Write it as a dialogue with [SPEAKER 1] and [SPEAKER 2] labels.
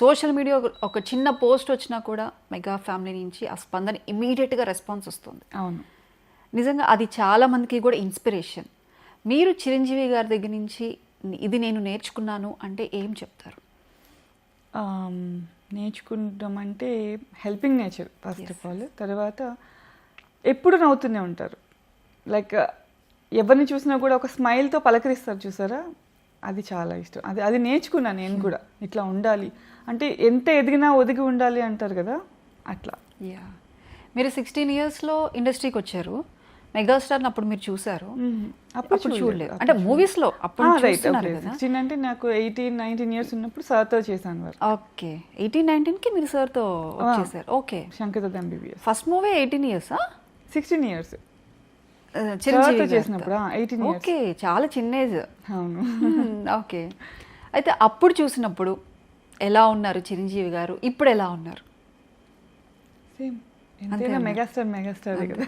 [SPEAKER 1] Social media ఒక చిన్న post వచ్చినా కూడా మెగా ఫ్యామిలీ నుంచి ఆ స్పందన ఇమీడియట్గా రెస్పాన్స్ వస్తుంది.
[SPEAKER 2] అవును.
[SPEAKER 1] నిజంగా అది చాలా మందికి కూడా ఇన్స్పిరేషన్. మీరు చిరంజీవి గారి దగ్గర నుంచి ఇది నేను నేర్చుకున్నాను అంటే ఏం చెప్తారు?
[SPEAKER 2] నేర్చుకుంటాం అంటే helping nature first of all తర్వాత ఎప్పుడు నవ్వుతూనే ఉంటారు. లైక్ ఎవరిని చూసినా కూడా ఒక స్మైల్తో పలకరిస్తారు చూసారా? అది చాలా ఇష్టం. అది అది నేర్చుకున్నాను నేను కూడా. ఇట్లా ఉండాలి. అంటే ఎంత ఎదిగినా ఒదిగి ఉండాలి అంటారు కదా? అట్లా.
[SPEAKER 1] యా మీరు సిక్స్టీన్ ఇయర్స్లో ఇండస్ట్రీకి వచ్చారు. మెగాస్టార్ అప్పుడు మీరు చూసారు అప్పుడు చూడలేదు. అంటే మూవీస్లో అప్పుడు
[SPEAKER 2] అంటే నాకు ఎయిటీన్ నైన్టీన్ ఇయర్స్ ఉన్నప్పుడు సార్తో చేశాను వారు
[SPEAKER 1] ఓకే. ఎయిటీన్ నైన్టీన్కి మీరు సార్తో వచ్చేసారు. Okay.
[SPEAKER 2] Shankar MBBS
[SPEAKER 1] first movie eighteen years
[SPEAKER 2] sixteen years
[SPEAKER 1] Chiranjeevi
[SPEAKER 2] చేసినప్పుడు ఎయిటీన్
[SPEAKER 1] ఓకే. చాలా చిన్న ఏజ్
[SPEAKER 2] అవును.
[SPEAKER 1] ఓకే. అయితే అప్పుడు చూసినప్పుడు ఎలా ఉన్నారు చిరంజీవి గారు? ఇప్పుడు ఎలా ఉన్నారు?
[SPEAKER 2] సేమ్ ఎంతైనా మెగాస్టార్ మెగాస్టార్ కదా.